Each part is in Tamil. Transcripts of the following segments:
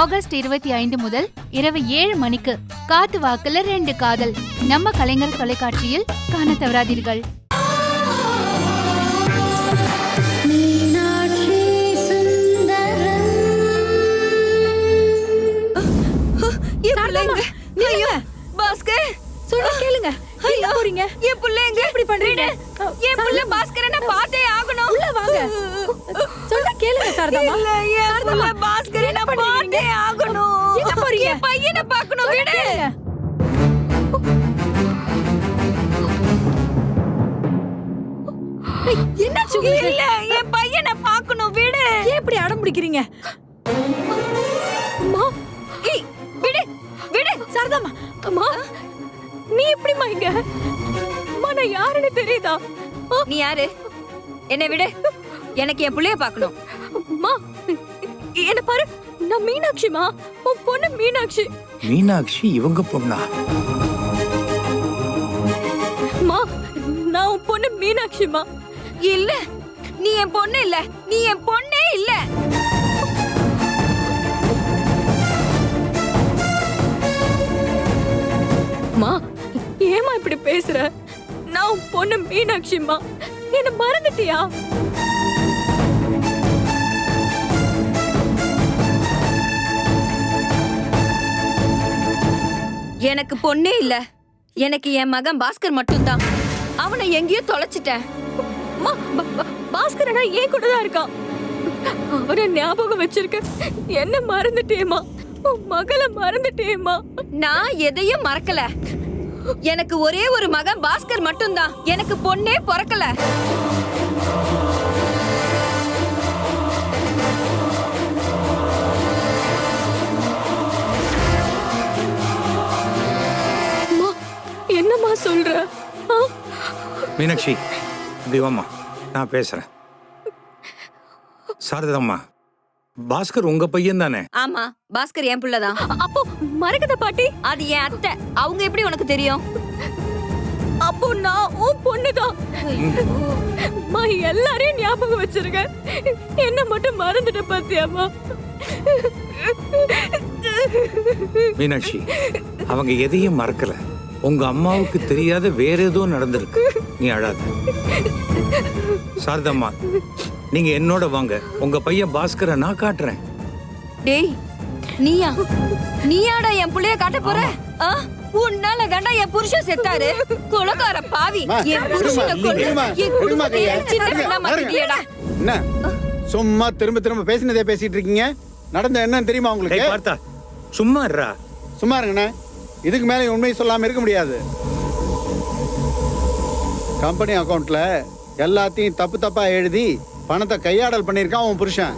ஆகஸ்ட் இருபத்தி ஐந்து முதல் இரவு ஏழு மணிக்கு காத்து வாக்குல ரெண்டு காதல். நம்ம கலைஞர் தொலைக்காட்சியில் காண தவறாதீர்கள். மீனாட்சி சுந்தரம். என் பிள்ளைங்க. ஐயோ பாஸ்கர். சொல்ல கேளுங்க. எங்க போறீங்க? என் பிள்ளைங்க. இப்படி பண்றீங்க? என் பிள்ளை பாஸ்கரை பார்த்தே ஆகணும். உள்ள வாங்க. சொல்ல கேளுங்க சாரதாமா இல்ல பிள்ளை பாஸ்கரை நான் பார்த்தே ஆகணும். எங்க போறீங்க? என் பையனை பார்க்கணும் விடு. என்னாச்சு உங்களுக்கு? இல்ல என் பையனை பார்க்கணும் விடு. ஏன் இப்படி அடம் பிடிக்கிறீங்க? அம்மா. ஏய், விடு விடு. சாரதாமா அம்மா. நீ எப்படிம்மா இங்க? அம்மா நான் யாருன்னு தெரியுதா? நீ யாரு? என்ன விடு. எனக்கு என் பிள்ளைய பார்க்கணும். அம்மா என்ன பாரு நான் மீனாட்சிமா உன் பொண்ணு மீனாட்சி. மீனாட்சி இவங்க பொண்ணா? அம்மா நான் உன் பொண்ணு மீனாட்சிமா இல்ல நீ என் பொண்ணு இல்ல. நீ என் பொண்ணே இல்ல. அம்மா ஏமா இப்படி பேசுற? நான் உன் பொண்ணு மீனாட்சிமா என்ன மறந்துட்டியா? எனக்கு பொண்ணே இல்ல. எனக்கு என் மகன் பாஸ்கர் மட்டும்தான். அவனை எங்கேயோ தொலைச்சிட்டேன். அம்மா பாஸ்கரனா ஏன் கூட தான் இருக்கான்? அவனை ஞாபகம் வச்சிருக்க என்ன மறந்துட்டேமா உன் மகளை மறந்துட்டேமா நான் எதையும் மறக்கல. எனக்கு ஒரே ஒரு மகன் பாஸ்கர் மட்டும்தான். எனக்கு பொண்ணே பிறக்கல. என்னம்மா சொல்ற? மீனாட்சி இப்படி நான் பேசுறேன். சாரதாம்மா பாஸ்கர் உங்க பையன் தானே? ஆமா பாஸ்கர் என் புள்ளதான் அப்போ மறக்கத பாட்டி? அது என் அத்தை. அவங்க எப்படி உனக்கு தெரியும்? அப்போ நான் உன் பொண்ணுதான் அம்மா எல்லாரையும் ஞாபகம் வச்சிருக்க. என்ன மட்டும் மறந்துட்ட பாத்தியாம்மா மீனாட்சி அவங்க எதையும் மறக்கல. உங்க அம்மாவுக்கு தெரியாத வேற ஏதோ நடந்திருக்கு. நீ அழாத. சாரதாம்மா நீங்க என்னோட வாங்க. உங்க பையன் பாஸ்கரை நான் காட்டுறேன். டேய் நீயா? நீயாடா என் புள்ளைய காட்ட போற? ஆ? உன்னால தாண்டா என் புருஷன் செத்தாரு. கொலகார பாவி. என் புருஷனை கொண்டு என் விடுமா குடும்பத்தையே கையை. சின்ன விடுங்க, பிள்ளை மாத்திட்டியேடா என்ன? சும்மா திரும்ப திரும்ப பேசினதே பேசிட்டு இருக்கீங்க. நடந்த என்னன்னு தெரியுமா உங்களுக்கு? பார்த்தா. சும்மா இருடா. சும்மா இருங்கண்ணே. இதுக்கு மேலே உண்மையை சொல்லாமல் இருக்க முடியாது. கம்பெனி அக்கௌண்ட்டில் எல்லாத்தையும் தப்பு தப்பாக எழுதி பணத்தை கையாடல் பண்ணியிருக்கான் உன் புருஷன்.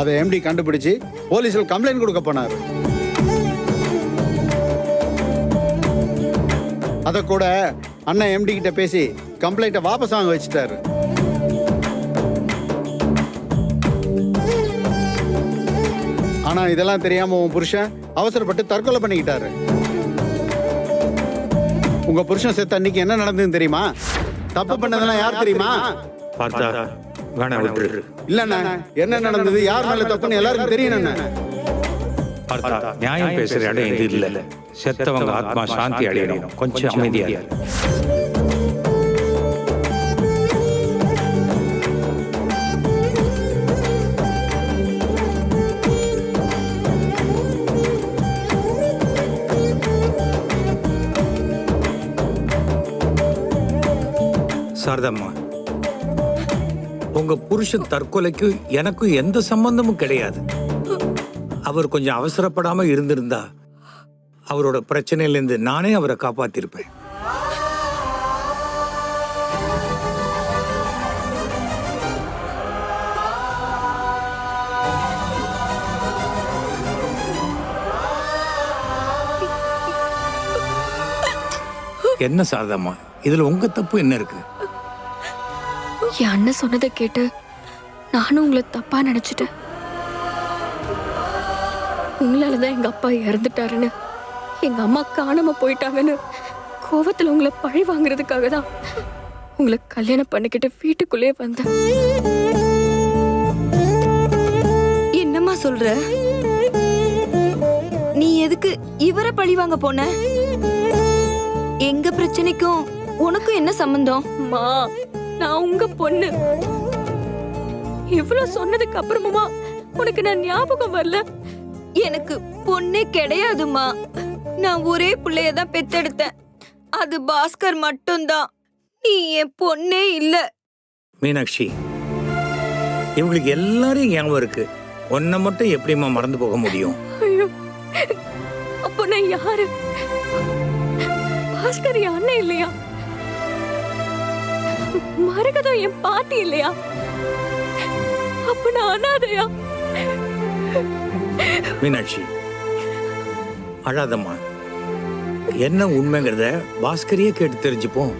அதை எம்டி கண்டுபிடிச்சு போலீஸில் கம்ப்ளைண்ட் கொடுக்க போனார். அதை கூட அண்ணன் எம்டி கிட்ட பேசி கம்ப்ளைண்ட்டை வாபஸ் வாங்க வச்சுட்டாரு. ஆனா இதெல்லாம் தெரியாம உன் புருஷன் அவசரப்பட்டு தற்கொலை பண்ணிக்கிட்டாரு. உங்க புருஷன் செத்த அன்னைக்கு என்ன நடந்ததுன்னு தெரியுமா? தப்பு பண்ணதெல்லாம் யார் தெரியுமா? பார்த்தா வேணாம் விட்டுரு. இல்லண்ணா என்ன நடந்தது யார் மேல தப்புன்னு எல்லாருக்கும் தெரியணும் பார்த்தா நியாயம் பேசுற இடம் இது இல்ல. செத்தவங்க ஆத்மா சாந்தி அடையணும். கொஞ்சம் அமைதியா சாரதாம்மா. உங்க புருஷன் தற்கொலைக்கும் எனக்கும் எந்த சம்பந்தமும் கிடையாது. அவர் கொஞ்சம் அவசரப்படாம இருந்திருந்தா அவரோட பிரச்சனையிலேருந்து நானே அவரை காப்பாத்திருப்பேன். என்ன சாரதாம்மா? இதுல உங்க தப்பு என்ன இருக்கு? என் அண்ணன் சொன்னதை கேட்டு நானும் உங்களை தப்பா நினைச்சிட்டேன். உங்களால தான் எங்க அப்பா இறந்துட்டாருன்னு எங்க அம்மா காணாம போயிட்டாங்கன்னு கோவத்துல உங்களை பழி வாங்குறதுக்காக தான் உங்களை கல்யாணம் பண்ணிக்கிட்டு வீட்டுக்குள்ளே வந்தேன். சொல்ற? நீ எதுக்கு இவரை பழி வாங்க போன? எங்க பிரச்சனைக்கும் உனக்கும் என்ன சம்பந்தம்? மா நான் உங்க பொண்ணு. இவ்வளவு சொன்னதுக்கு அப்புறமா உனக்கு நான் ஞாபகம் வரல? எனக்கு பொண்ணே கிடையாதுமா. நான் ஒரே புள்ளைய தான் பெத்தெடுத்தேன் அது பாஸ்கர் மட்டும்தான். நீ என் பொண்ணே இல்ல. மீனாட்சி இவங்களுக்கு எல்லாரையும் ஞாபகம் இருக்கு. உன்னை மட்டும் எப்படிம்மா மறந்து போக முடியும்? அப்போ நான் யாரு? பாஸ்கர் அண்ணன் இல்லையா? மரகதம் என் பாட்டி இல்லையா? அப்ப நான் அனாதையா? மீனாட்சி அழாதம்மா. என்ன உண்மைங்கிறத பாஸ்கரையே கேட்டு தெரிஞ்சுப்போம்.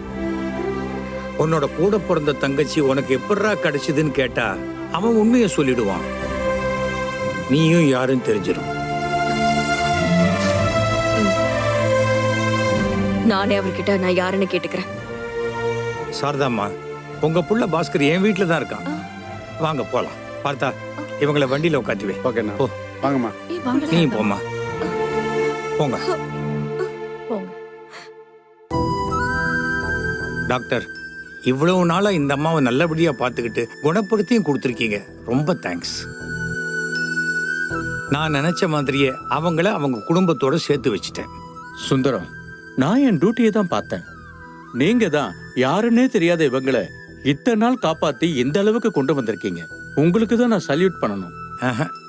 உன்னோட கூட பிறந்த தங்கச்சி உனக்கு எப்படிரா கிடைச்சதுன்னு கேட்டா அவன் உண்மையை சொல்லிடுவான். நீயும் யாரும் தெரிஞ்சிடும். நானே அவர்கிட்ட நான் யாருன்னு கேட்டுக்கிறேன். சாரதாம்மா உங்க புள்ள பாஸ்கர் என் வீட்டில் தான் இருக்கான். வாங்க போலாம். பார்த்தா இவங்கள வண்டியில உட்காந்துவே ஓகேண்ணா போ. வாங்கம்மா. நீ போம்மா. போங்க. டாக்டர் இவ்வளவு நாளா இந்த அம்மாவை நல்லபடியா பார்த்துக்கிட்டு குணப்படுத்தியும் கொடுத்துருக்கீங்க. ரொம்ப தேங்க்ஸ் நான் நினைச்ச மாதிரியே அவங்கள அவங்க குடும்பத்தோட சேர்த்து வச்சுட்டேன். சுந்தரம் நான் என் டியூட்டியை தான் பார்த்தேன். நீங்க தான் யாருன்னே தெரியாத இவங்களை இத்தனை நாள் காப்பாத்தி இந்த அளவுக்கு கொண்டு வந்திருக்கீங்க. உங்களுக்கு தான் நான் சல்யூட் பண்ணணும்.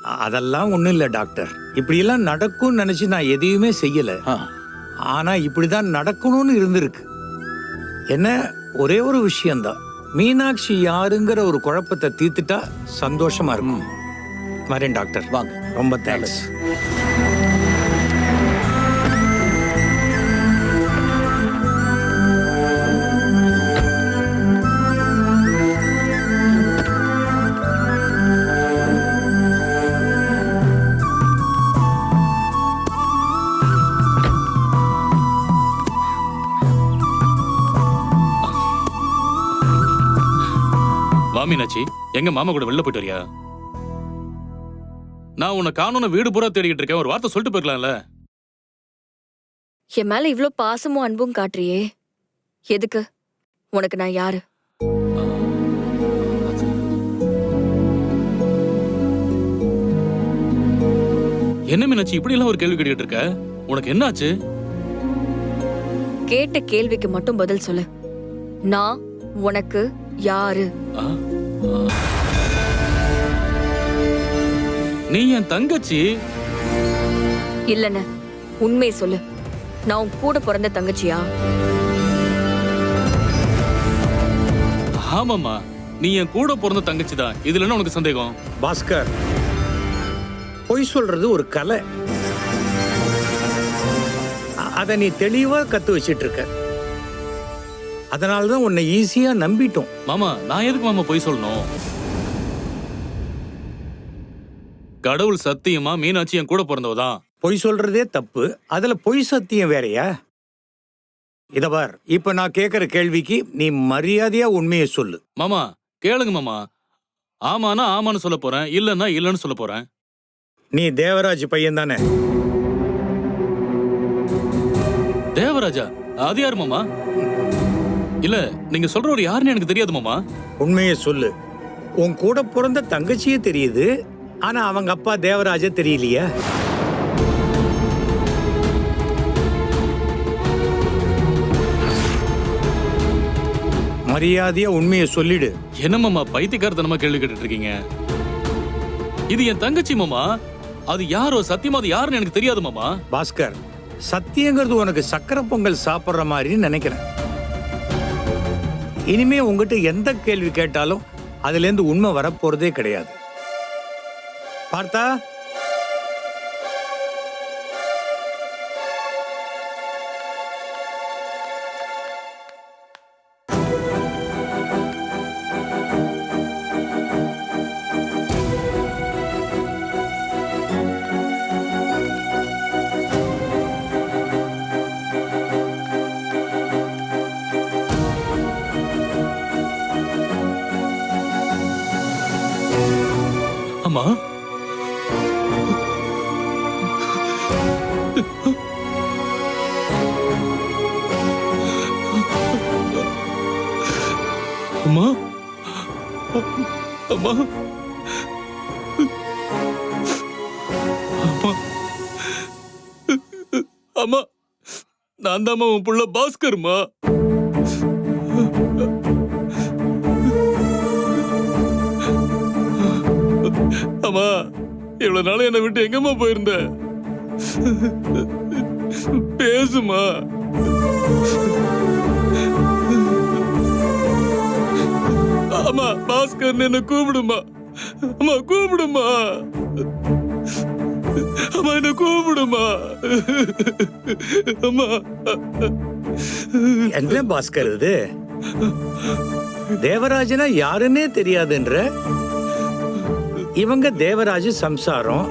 அதெல்லாம் ஒண்ணும் இல்ல டாக்டர் இப்படியெல்லாம் நடக்கும்னு நினைச்சு நான் எதையுமே செய்யல. ஆ, ஆனா இப்படிதான் நடக்கணும்னு இருந்திருக்கு. என்ன ஒரே ஒரு விஷயம்தான். மீனாட்சி யாருங்கிற ஒரு குழப்பத்தை தீர்த்துட்டா சந்தோஷமா இருக்கும். வரேன் டாக்டர் வாங்க. ரொம்ப தேங்க்ஸ் மீனாட்சி எங்க மாமா கூட வெளில போயிட்டு வரியா? நான் உன்னை காணோன்னு வீடு பூரா தேடிக்கிட்டு இருக்கேன். ஒரு வார்த்தை சொல்லிட்டு போயிருக்கலாம்ல. என் மேல இவ்ளோ பாசமும் அன்பும் காட்டுறியே. எதுக்கு? உனக்கு நான் யாரு? என்ன மீனாட்சி இப்படி எல்லாம் ஒரு கேள்வி கேட்டுக்கிட்டு இருக்க? உனக்கு என்னாச்சு? கேட்ட கேள்விக்கு மட்டும் பதில் சொல்லு. நான் உனக்கு யாரு. நீ என் தங்கச்சி? இல்லன்னு உண்மையை சொல்லு. நான் உன் கூட பிறந்த தங்கச்சியா? ஆமாம்மா நீ என் கூட பிறந்த தங்கச்சி தான். இதுல என்ன உனக்கு சந்தேகம்? பாஸ்கர் பொய் சொல்றது ஒரு கலை. அதை நீ தெளிவா கத்து வச்சிட்டு இருக்க. அதனால தான் உன்னை ஈஸியா நம்பிட்டோம். மாமா நான் எதுக்கு மாமா பொய் சொல்லணும்? கடவுள் சத்தியமா மீனாட்சி என் கூட பிறந்தவ தான். பொய் சொல்றதே தப்பு. அதுல பொய் சத்தியம் வேறயா? இத பார் இப்ப நான் கேக்குற கேள்விக்கு நீ மரியாதையா உண்மையை சொல்லு. மாமா கேளுங்க மாமா. ஆமானா ஆமான்னு சொல்ல போறேன் இல்லன்னா இல்லன்னு சொல்ல போறேன். நீ தேவராஜ் பையன் தானே? தேவராஜா? அது யாரு மாமா? இல்ல நீங்க சொல்றவர் யாருன்னு எனக்கு தெரியாது மாமா. உண்மையை சொல்லு. உன் கூட பிறந்த தங்கச்சியே தெரியுது ஆனா அவங்க அப்பா தேவராஜ தெரியலையா. மரியாதையா உண்மையை சொல்லிடு. என்ன மாமா பைத்தியக்காரத்தனமா கேள்வி கேட்டுட்டு இருக்கீங்க இது என் தங்கச்சி மாமா. அது யாரோ சத்தியமா அது யாருன்னு எனக்கு தெரியாது மாமா. பாஸ்கர் சத்தியங்கிறது உனக்கு சக்கரை பொங்கல் சாப்பிட்ற மாதிரி நினைக்கிறேன். இனிமே உங்ககிட்ட எந்த கேள்வி கேட்டாலும் அதுலேருந்து உண்மை வரப்போறதே கிடையாது. பார்த்தா அம்மா. அம்மா நான் தாம்மா உன் புள்ள பாஸ்கர்மா. அம்மா இவ்வளவு நாள் என்னை விட்டு எங்கம்மா போயிருந்த? பேசுமா அம்மா பாஸ்கர் என்ன கூப்பிடுமா அம்மா கூப்பிடுமா அம்மா என்ன கூப்பிடுமா? அம்மா. என்ன பாஸ்கர் இது? தேவராஜனா யாருன்னே தெரியாதுன்ற? இவங்க தேவராஜ் சம்சாரம்.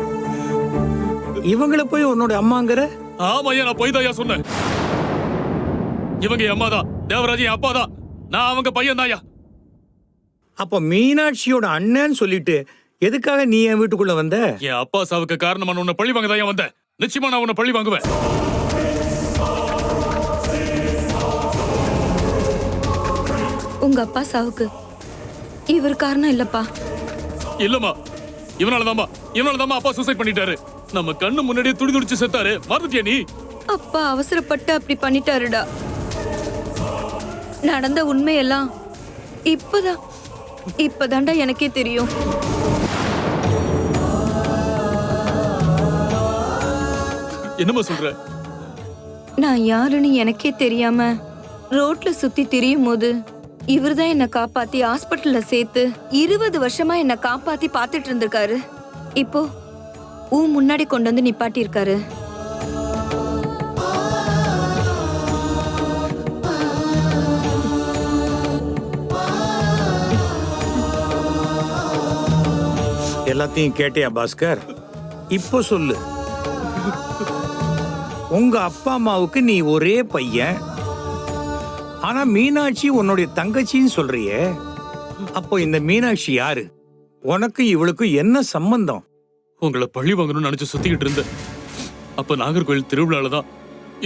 இவங்கள போய் உன்னோட அம்மாங்கிற? ஆமாய்யா நான் போய் தான் சொன்னேன். இவங்க என் அம்மா தான் தேவராஜ் என் அப்பா தான் நான் அவங்க பையன் தான்யா அப்ப மீனாட்சியோட அண்ணன்னு சொல்லிட்டு எதுக்காக நீ என் வீட்டுக்குள்ள வந்த? என் அப்பா சாவுக்கு காரணமான உன்னை பழி வாங்க தான் வந்தேன் நிச்சயமா நான் உன்னை பழி வாங்குவேன். உங்க அப்பா சாவுக்கு இவர் காரணம் இல்லப்பா. இல்லம்மா. இவனால தாம்மா இவனால தாம்மா அப்பா சூசைட் பண்ணிட்டாரு. நம்ம கண்ணு முன்னாடியே துடி துடிச்சு செத்தாரு. மறந்துட்டியா நீ? அப்பா அவசரப்பட்டு அப்படி பண்ணிட்டாருடா. நடந்த உண்மையெல்லாம் இப்பதான். இப்பதான்டா எனக்கே தெரியும். என்னம்மா சொல்ற? நான் யாருன்னு எனக்கே தெரியாம ரோட்ல சுத்தி திரியும் போது இவர்தான் என்ன காப்பாத்தி ஹாஸ்பிட்டல்ல சேர்த்து இருபது வருஷமா என்ன காப்பாத்தி பார்த்துட்டு இருந்திருக்காரு. இப்போ ஊ முன்னாடி கொண்டு வந்து நிப்பாட்டி இருக்காரு எல்லாத்தையும் கேட்டியா பாஸ்கர்? இப்போ சொல்லு. உங்க அப்பா அம்மாவுக்கு நீ ஒரே பையன். ஆனா மீனாட்சி உன்னுடைய தங்கச்சின்னு சொல்றியே. அப்போ இந்த மீனாட்சி யாரு? உனக்கு இவளுக்கு என்ன சம்பந்தம்? உங்களை பழி வாங்கணும்னு நினைச்சு சுத்திக்கிட்டு இருந்தேன். அப்ப நாகர்கோயில் திருவிழால தான்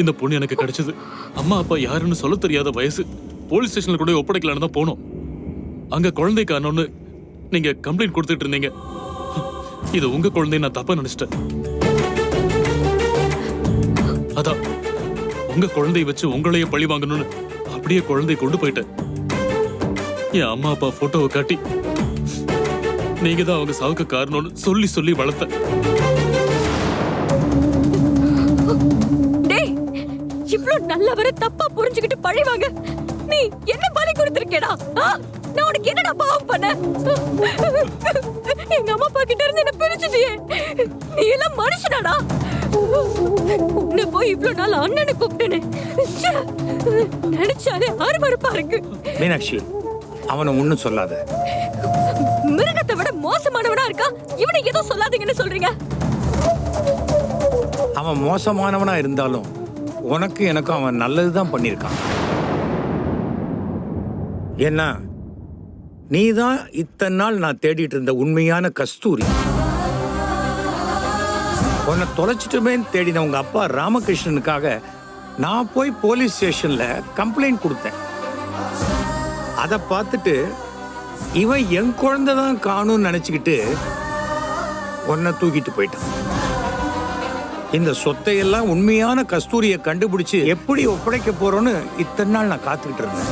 இந்த பொண்ணு எனக்கு கிடைச்சது. அம்மா அப்பா யாருன்னு சொல்ல தெரியாத வயசு. போலீஸ் ஸ்டேஷன்ல கூட ஒப்படைக்கலான்னு தான் போனோம். அங்க குழந்தை காணோன்னு நீங்க கம்ப்ளைண்ட் கொடுத்துட்டு இருந்தீங்க. இது உங்க குழந்தை நான் தப்பா நினைச்சிட்டேன். அதான். உங்க குழந்தைய வச்சு உங்களையே பழி வாங்கணும்னு அப்படியே குழந்தைய கொண்டு போயிட்டேன். என் அம்மா அப்பா போட்டோவை காட்டி நீங்க தான் அவங்க சாவுக்கு காரணம்னு சொல்லி சொல்லி வளர்த்த டேய் இவ்ளோ நல்லவரை தப்பா புரிஞ்சுக்கிட்டு பழிவாங்க நீ என்ன பலி கொடுத்திருக்கேடா? நான் உனக்கு என்னடா பாவம் பண்ண? எங்க அம்மா அப்பா கிட்ட இருந்து என்ன பிரிச்சுட்டியே? நீ எல்லாம் மனுஷனாடா? உன்னை போய் இவ்ளோ நாள் அண்ணனை கூப்பிட்டேனே. ச்சே, நினைச்சாலே அருவருப்பா இருக்கு. மீனாட்சி அவனை ஒன்னும் சொல்லாத. மிருகத்தை விட மோசமானவனா இருக்கா? இவனை ஏதோ சொல்லாதீங்கன்னு சொல்றீங்க. அவன் மோசமானவனா இருந்தாலும் உனக்கு எனக்கும் அவன் நல்லதுதான் பண்ணியிருக்கான். ஏன்னா நீ தான் இத்தனை நாள் நான் தேடிட்டு இருந்த உண்மையான கஸ்தூரி. உன்னை தொலைச்சிட்டுமேன்னு தேடின உங்க அப்பா ராமகிருஷ்ணனுக்காக நான் போய் போலீஸ் ஸ்டேஷன்ல கம்ப்ளைண்ட் கொடுத்தேன். அதை பார்த்துட்டு இவன் என் குழந்தை தான் காணும்னு நினச்சிக்கிட்டு உன்னை தூக்கிட்டு போயிட்டான். இந்த சொத்தையெல்லாம் உண்மையான கஸ்தூரியை கண்டுபிடிச்சு எப்படி ஒப்படைக்க போறோன்னு இத்தனை நாள் நான் காத்துக்கிட்டு இருந்தேன்.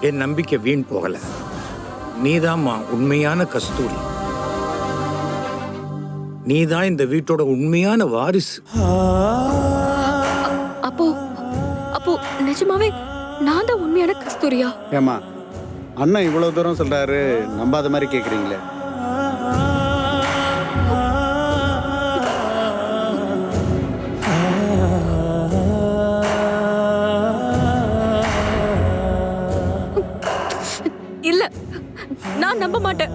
என் நம்பிக்கை வீண் போகல. நீதாம்மா உண்மையான கஸ்தூரி. நீதான் இந்த வீட்டோட உண்மையான வாரிசு. அப்போ அப்போ நிஜமாவே நான் தான் உண்மையான கஸ்தூரியா? ஏமா அண்ணன் இவ்வளவு தூரம் சொல்றாரு நம்பாத மாதிரி கேக்குறீங்களே. இல்ல நான் நம்ப மாட்டேன்.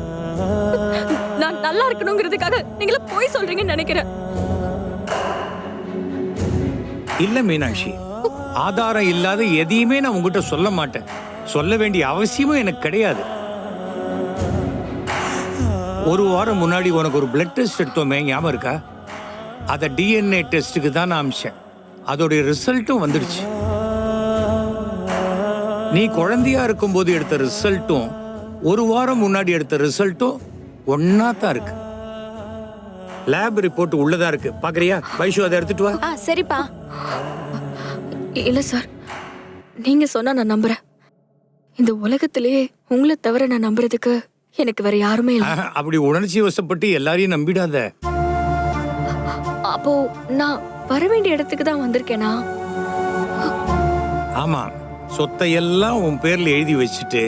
நான் நல்லா இருக்கணுங்கிறதுக்காக நீங்கள போய் சொல்றீங்கன்னு நினைக்கிறேன். இல்ல மீனாட்சி ஆதாரம் இல்லாத எதையுமே நான் உங்ககிட்ட சொல்ல மாட்டேன். சொல்ல வேண்டிய அவசியமும் எனக்கு கிடையாது. ஒரு வாரம் முன்னாடி உனக்கு ஒரு பிளட் டெஸ்ட் எடுத்தோமே ஞாபகம் இருக்கா? அதை டிஎன்ஏ டெஸ்ட்டுக்கு தான் நான் அமிச்சேன். அதோடைய ரிசல்ட்டும் வந்துடுச்சு. நீ குழந்தையா இருக்கும்போது எடுத்த ரிசல்ட்டும் ஒரு வாரம் முன்னாடி எடுத்த ரிசல்ட்டும் ஒன்னா தான் இருக்கு. லேப் ரிப்போர்ட் உள்ளதா இருக்கு. பாக்குறியா? வைஷு அதை எடுத்துட்டு வா. ஆ சரிப்பா. இல்ல சார். நீங்க சொன்னா நான் நம்புறேன். இந்த உலகத்திலேயே உங்களை தவிர நான் நம்புறதுக்கு எனக்கு வேற யாருமே இல்ல. அப்படி உணர்ச்சி வசப்பட்டு எல்லாரையும் நம்பிடாத. அப்போ நான் வர வேண்டிய இடத்துக்கு தான் வந்திருக்கேனா? ஆமா. சொத்தை எல்லாம் உன் பேர்ல எழுதி வச்சுட்டு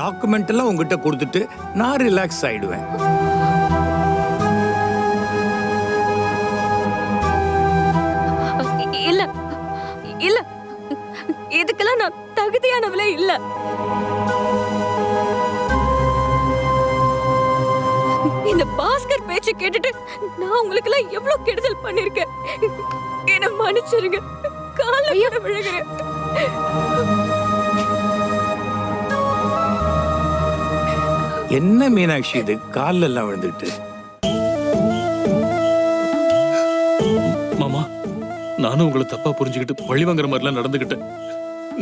டாக்குமெண்ட் எல்லாம் உங்ககிட்ட கொடுத்துட்டு நான் ரிலாக்ஸ் ஆயிடுவேன். இல்ல இல்ல. இதுக்கெல்லாம் நான் தகுதியானவளே இல்ல. இந்த பாஸ்கர் பேச்சு கேட்டுட்டு நான் உங்களுக்கு எல்லாம் எவ்வளவு கெடுதல் பண்ணிருக்கேன். என்ன மன்னிச்சிருங்க. கால விழுகிறேன். என்ன மீனாட்சி இது? கால்ல எல்லாம் விழுந்துட்டு. மாமா நானும் உங்களை தப்பா புரிஞ்சுக்கிட்டு பழி வாங்குற மாதிரிலாம் நடந்துக்கிட்டேன்.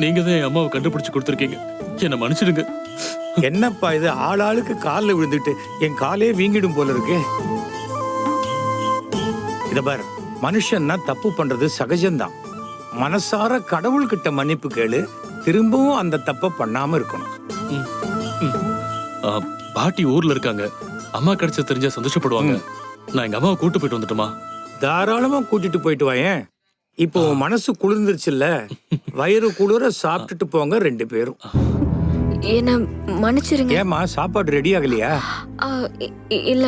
நீங்க தான் என் அம்மாவை கண்டுபிடிச்சு கொடுத்துருக்கீங்க. என்னை மன்னிச்சிடுங்க. என்னப்பா இது? ஆளாளுக்கு கால்ல விழுந்துட்டு என் காலே வீங்கிடும் போல இருக்கு. இத பார் மனுஷன்னா தப்பு பண்றது சகஜம்தான். மனசார கடவுள்கிட்ட மன்னிப்பு கேளு திரும்பவும் அந்த தப்பை பண்ணாம இருக்கணும். பாட்டி ஊர்ல இருக்காங்க. அம்மா கிடைச்ச தெரிஞ்சா சந்தோஷப்படுவாங்க. நான் எங்க அம்மாவை கூட்டு போயிட்டு வந்துட்டுமா? தாராளமா கூட்டிட்டு போயிட்டு வாயேன். இப்போ உன் மனசு குளிர்ந்துருச்சுல்ல? வயிறு குளிர சாப்பிட்டுட்டு போங்க ரெண்டு பேரும். என்ன மன்னிச்சிருங்க. ஏமா சாப்பாடு ரெடி ஆகலையா? இல்ல.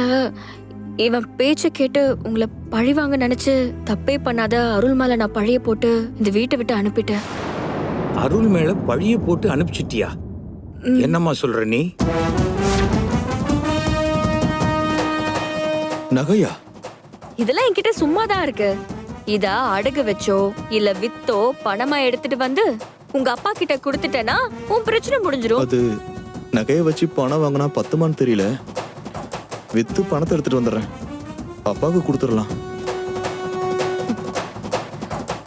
இவன் பேச்ச கேட்டு உங்களை பழி வாங்க நினைச்சு தப்பே பண்ணாத அருள் மேல நான் பழிய போட்டு இந்த வீட்டை விட்டு அனுப்பிட்டேன். அருள் மேல பழிய போட்டு அனுப்பிச்சிட்டியா? என்னம்மா சொல்ற நீ? நகையா? இதெல்லாம் என்கிட்ட சும்மா தான் இருக்கு. இத அடகு வச்சோ இல்ல வித்தோ பணமா எடுத்துட்டு வந்து உங்க அப்பா கிட்ட கொடுத்துட்டேன்னா உன் பிரச்சனை முடிஞ்சிரும். அது நகையை வச்சு பணம் வாங்கினா பத்துமான்னு தெரியல. வித்து பணத்தை எடுத்துட்டு வந்துடுறேன். அப்பாவுக்கு கொடுத்துடலாம்.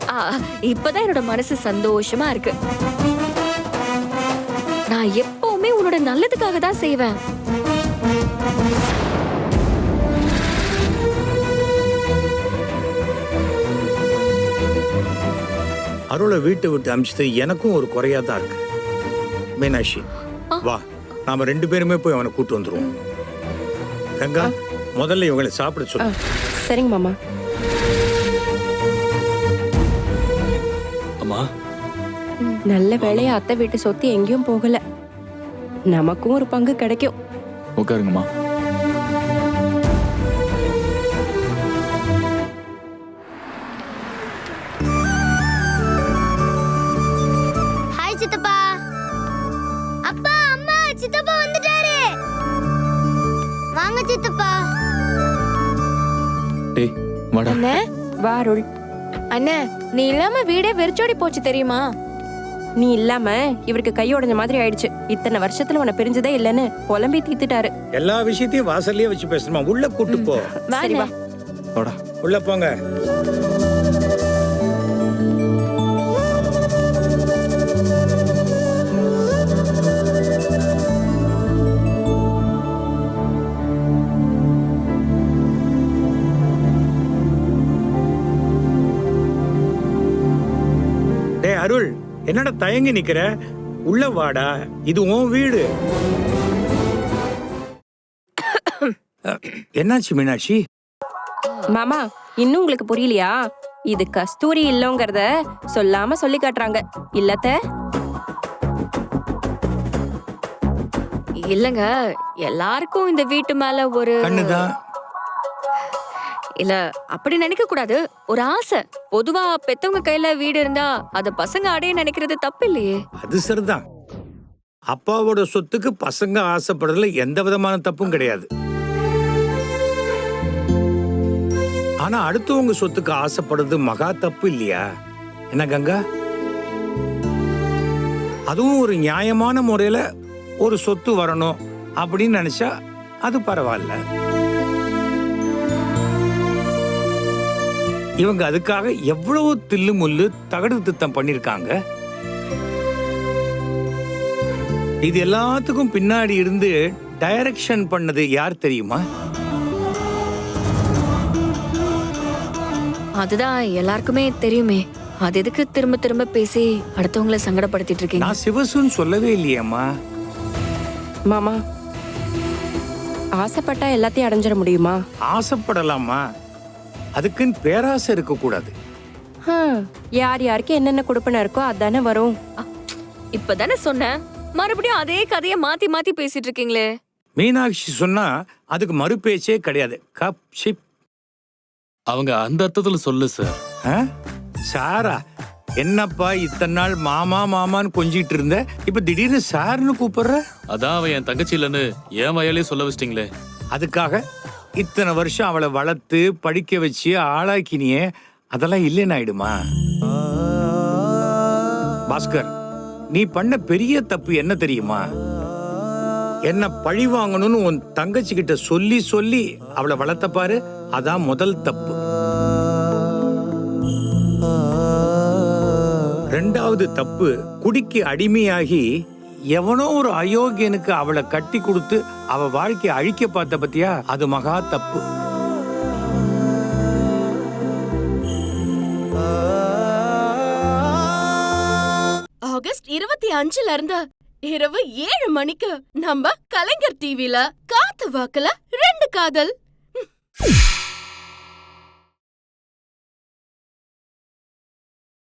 ஆ, இப்பதான் என்னோட மனசு சந்தோஷமா இருக்கு. நான் எப்பவுமே உன்னோட நல்லதுக்காக தான் செய்வேன். அருளை வீட்டை விட்டு அமிச்சது எனக்கும் ஒரு குறையா தான் இருக்கு. மீனாட்சி வா. நாம ரெண்டு பேருமே போய் அவனை கூட்டு வந்துருவோம். கங்கா முதல்ல இவங்களை சாப்பிட சொல்லு. சரிங்க மாமா. அம்மா. நல்ல வேலையா அத்தை வீட்டு சொத்து எங்கேயும் போகல. நமக்கும் ஒரு பங்கு கிடைக்கும். உட்காருங்கம்மா. சித்தப்பா. டேய் வாடா. அண்ணே வா அருள். அண்ணே நீ இல்லாம வீடே வெறிச்சோடி போச்சு தெரியுமா? நீ இல்லாம இவருக்கு கை உடைஞ்ச மாதிரி ஆயிடுச்சு. இத்தனை வருஷத்துல உன்னை பிரிஞ்சதே இல்லைன்னு புலம்பி தீத்துட்டாரு. எல்லா விஷயத்தையும் வாசல்லயே வச்சு பேசணுமா? உள்ள கூட்டு போ. சரி வா. வாடா உள்ள போங்க. அருள் என்னடா தயங்கி நிக்கிற? உள்ள வாடா இது உன் வீடு. என்னாச்சு மீனாட்சி? மாமா இன்னும் உங்களுக்கு புரியலையா? இது கஸ்தூரி இல்லோங்கறத சொல்லாம சொல்லி காட்டுறாங்க. இல்லத்த? இல்லங்க எல்லாருக்கும் இந்த வீட்டு மேல ஒரு கண்ணுதான் இல்ல அப்படி நினைக்க கூடாது ஒரு ஆசை. பொதுவா பெத்தவங்க கையில வீடு இருந்தா அத பசங்க அடைய நினைக்கிறது தப்பு இல்லையே அது சரிதான். அப்பாவோட சொத்துக்கு பசங்க ஆசைப்படுறதுல எந்த விதமான தப்பும் கிடையாது. ஆனா அடுத்தவங்க சொத்துக்கு ஆசைப்படுறது மகா தப்பு இல்லையா? என்ன கங்கா? அதுவும் ஒரு நியாயமான முறையில ஒரு சொத்து வரணும் அப்படின்னு நினைச்சா அது பரவாயில்ல. இவங்க அதுக்காக எவ்வளவு தில்லு முள்ளு தகடு திட்டம் பண்ணிருக்காங்க? இது எல்லாத்துக்கும் பின்னாடி இருந்து டைரக்ஷன் பண்ணது யார் தெரியுமா? அதுதான் எல்லாருக்குமே தெரியுமே. அது எதுக்கு திரும்ப திரும்ப பேசி அடுத்தவங்கள சங்கடப்படுத்திட்டு இருக்கீங்க? நான் சிவசுன்னு சொல்லவே இல்லையேம்மா. மாமா ஆசைப்பட்டா எல்லாத்தையும் அடைஞ்சிட முடியுமா? ஆசைப்படலாமா அதுக்குன்னு பேராசை இருக்கக்கூடாது. யார் யாருக்கு என்னென்ன கொடுப்பன இருக்கோ அதானே வரும். இப்பதானே சொன்னேன். மறுபடியும் அதே கதையை மாத்தி மாத்தி பேசிட்டு இருக்கீங்களே. மீனாட்சி சொன்னா அதுக்கு மறுபேச்சே கிடையாது. கப் ஷிப் அவங்க அந்த அர்த்தத்துல சொல்லு சார். ஆ? சாரா என்னப்பா இத்தனை நாள் மாமா மாமான்னு கொஞ்சிட்டு இருந்த? இப்ப திடீர்னு சார்னு கூப்பிடுற? அதான் அவன் என் தங்கச்சி இல்லைன்னு என் வயலே சொல்ல வச்சிட்டீங்களே. அதுக்காக இத்தனை வருஷம் அவளை வளர்த்து படிக்க வச்சு ஆளாக்கினியே அதெல்லாம் இல்லைன்னு ஆயிடுமா? பாஸ்கர் நீ பண்ண பெரிய தப்பு என்ன தெரியுமா? என்ன பழி வாங்கணும்னு உன் தங்கச்சி கிட்ட சொல்லி சொல்லி அவளை வளர்த்த பாரு அதான் முதல் தப்பு. ரெண்டாவது தப்பு குடிக்கு அடிமையாகி எவனோ ஒரு அயோக்கியனுக்கு அவளை கட்டி கொடுத்து அவ வாழ்க்கையை அழிக்க பார்த்த பத்தியா? அது மகா தப்பு. ஆகஸ்ட் இருபத்தி அஞ்சுல இருந்து இரவு ஏழு மணிக்கு நம்ம கலைஞர் டிவில காத்து வாக்குல ரெண்டு காதல்.